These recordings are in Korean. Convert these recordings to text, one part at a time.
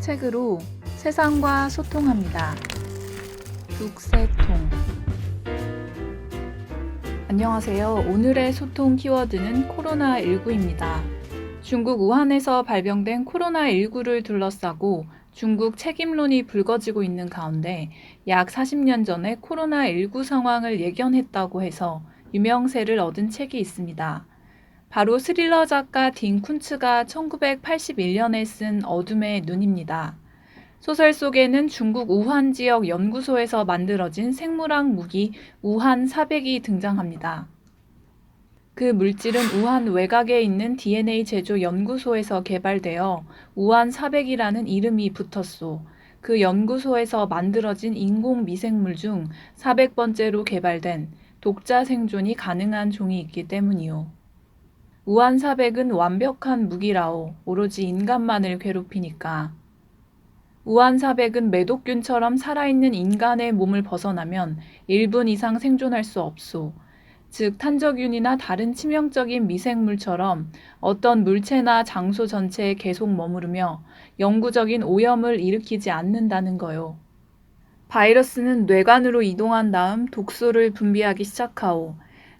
책으로 세상과 소통합니다. 북새통 안녕하세요. 오늘의 소통 키워드는 코로나19입니다. 중국 우한에서 발병된 코로나19를 둘러싸고 중국 책임론이 불거지고 있는 가운데 약 40년 전에 코로나19 상황을 예견했다고 해서 유명세를 얻은 책이 있습니다. 바로 스릴러 작가 딘 쿤츠가 1981년에 쓴 어둠의 눈입니다. 소설 속에는 중국 우한 지역 연구소에서 만들어진 생물학 무기 우한 400이 등장합니다. 그 물질은 우한 외곽에 있는 DNA 제조 연구소에서 개발되어 우한 400이라는 이름이 붙었소. 그 연구소에서 만들어진 인공 미생물 중 400번째로 개발된 독자 생존이 가능한 종이 있기 때문이요. 우한 400은 완벽한 무기라오. 오로지 인간만을 괴롭히니까. 우한 400은 매독균처럼 살아있는 인간의 몸을 벗어나면 1분 이상 생존할 수 없소. 즉, 탄저균이나 다른 치명적인 미생물처럼 어떤 물체나 장소 전체에 계속 머무르며 영구적인 오염을 일으키지 않는다는 거요. 바이러스는 뇌관으로 이동한 다음 독소를 분비하기 시작하오.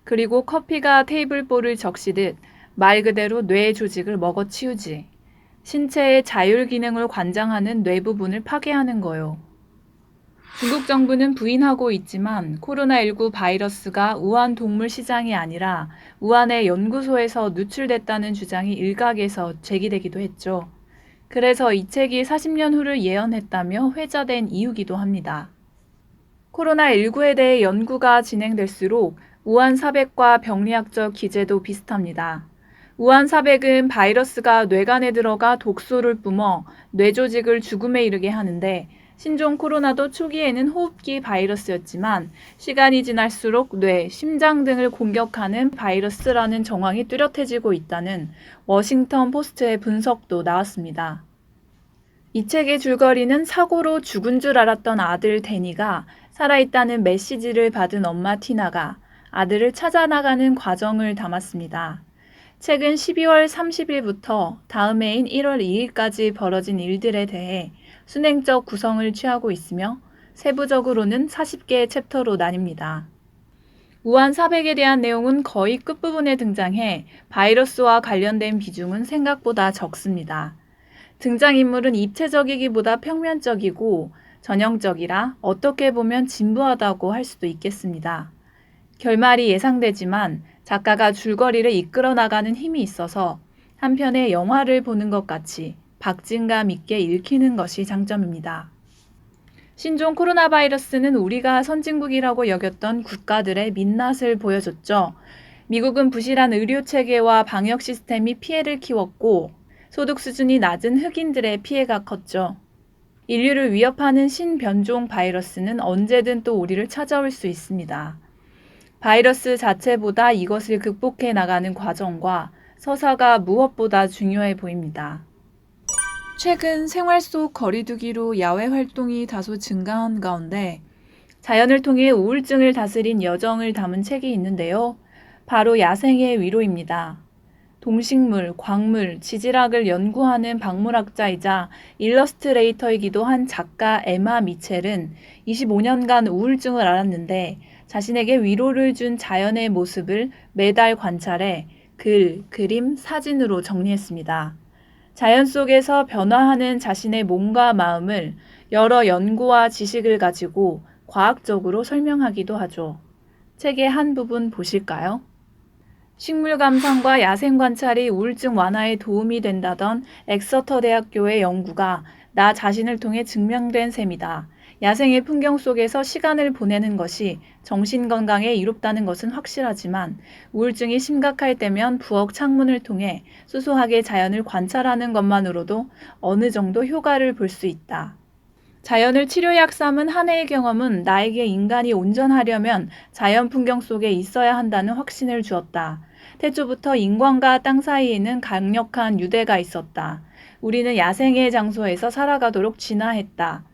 그리고 커피가 테이블볼을 적시듯 말 그대로 뇌 조직을 먹어치우지. 신체의 자율 기능을 관장하는 뇌 부분을 파괴하는 거요. 중국 정부는 부인하고 있지만 코로나19 바이러스가 우한 동물 시장이 아니라 우한의 연구소에서 누출됐다는 주장이 일각에서 제기되기도 했죠. 그래서 이 책이 40년 후를 예언했다며 회자된 이유기도 합니다. 코로나19에 대해 연구가 진행될수록 우한 사백과 병리학적 기제도 비슷합니다. 우한 사백은 바이러스가 뇌관에 들어가 독소를 뿜어 뇌조직을 죽음에 이르게 하는데 신종 코로나도 초기에는 호흡기 바이러스였지만 시간이 지날수록 뇌, 심장 등을 공격하는 바이러스라는 정황이 뚜렷해지고 있다는 워싱턴 포스트의 분석도 나왔습니다. 이 책의 줄거리는 사고로 죽은 줄 알았던 아들 데니가 살아있다는 메시지를 받은 엄마 티나가 아들을 찾아 나가는 과정을 담았습니다. 책은 12월 30일부터 다음 해인 1월 2일까지 벌어진 일들에 대해 순행적 구성을 취하고 있으며 세부적으로는 40개의 챕터로 나뉩니다. 우한 400에 대한 내용은 거의 끝부분에 등장해 바이러스와 관련된 비중은 생각보다 적습니다. 등장인물은 입체적이기보다 평면적이고 전형적이라 어떻게 보면 진부하다고 할 수도 있겠습니다. 결말이 예상되지만 작가가 줄거리를 이끌어 나가는 힘이 있어서 한편의 영화를 보는 것 같이 박진감 있게 읽히는 것이 장점입니다. 신종 코로나 바이러스는 우리가 선진국이라고 여겼던 국가들의 민낯을 보여줬죠. 미국은 부실한 의료 체계와 방역 시스템이 피해를 키웠고 소득 수준이 낮은 흑인들의 피해가 컸죠. 인류를 위협하는 신변종 바이러스는 언제든 또 우리를 찾아올 수 있습니다. 바이러스 자체보다 이것을 극복해 나가는 과정과 서사가 무엇보다 중요해 보입니다. 최근 생활 속 거리두기로 야외 활동이 다소 증가한 가운데 자연을 통해 우울증을 다스린 여정을 담은 책이 있는데요. 바로 야생의 위로입니다. 동식물, 광물, 지질학을 연구하는 박물학자이자 일러스트레이터이기도 한 작가 에마 미첼은 25년간 우울증을 앓았는데 자신에게 위로를 준 자연의 모습을 매달 관찰해 글, 그림, 사진으로 정리했습니다. 자연 속에서 변화하는 자신의 몸과 마음을 여러 연구와 지식을 가지고 과학적으로 설명하기도 하죠. 책의 한 부분 보실까요? 식물 감상과 야생 관찰이 우울증 완화에 도움이 된다던 엑서터 대학교의 연구가 나 자신을 통해 증명된 셈이다. 야생의 풍경 속에서 시간을 보내는 것이 정신 건강에 이롭다는 것은 확실하지만 우울증이 심각할 때면 부엌 창문을 통해 수소하게 자연을 관찰하는 것만으로도 어느 정도 효과를 볼 수 있다. 자연을 치료약 삼은 한 해의 경험은 나에게 인간이 온전하려면 자연 풍경 속에 있어야 한다는 확신을 주었다. 태초부터 인간과 땅 사이에는 강력한 유대가 있었다. 우리는 야생의 장소에서 살아가도록 진화했다.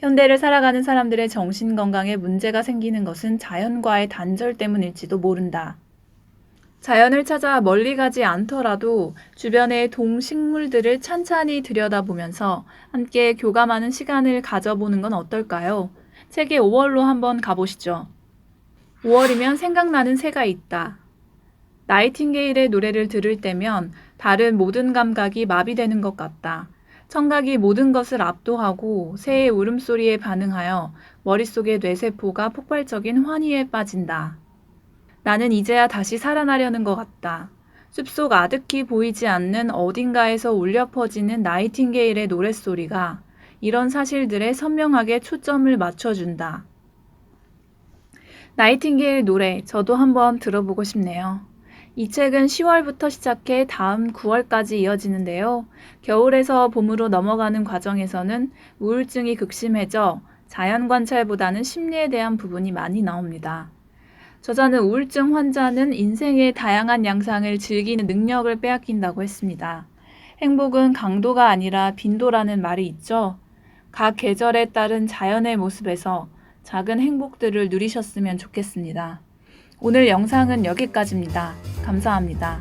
현대를 살아가는 사람들의 정신 건강에 문제가 생기는 것은 자연과의 단절 때문일지도 모른다. 자연을 찾아 멀리 가지 않더라도 주변의 동식물들을 찬찬히 들여다보면서 함께 교감하는 시간을 가져보는 건 어떨까요? 책의 5월로 한번 가보시죠. 5월이면 생각나는 새가 있다. 나이팅게일의 노래를 들을 때면 다른 모든 감각이 마비되는 것 같다. 청각이 모든 것을 압도하고 새의 울음소리에 반응하여 머릿속의 뇌세포가 폭발적인 환희에 빠진다. 나는 이제야 다시 살아나려는 것 같다. 숲속 아득히 보이지 않는 어딘가에서 울려 퍼지는 나이팅게일의 노랫소리가 이런 사실들에 선명하게 초점을 맞춰준다. 나이팅게일 노래 저도 한번 들어보고 싶네요. 이 책은 10월부터 시작해 다음 9월까지 이어지는데요. 겨울에서 봄으로 넘어가는 과정에서는 우울증이 극심해져 자연 관찰보다는 심리에 대한 부분이 많이 나옵니다. 저자는 우울증 환자는 인생의 다양한 양상을 즐기는 능력을 빼앗긴다고 했습니다. 행복은 강도가 아니라 빈도라는 말이 있죠. 각 계절에 따른 자연의 모습에서 작은 행복들을 누리셨으면 좋겠습니다. 오늘 영상은 여기까지입니다. 감사합니다.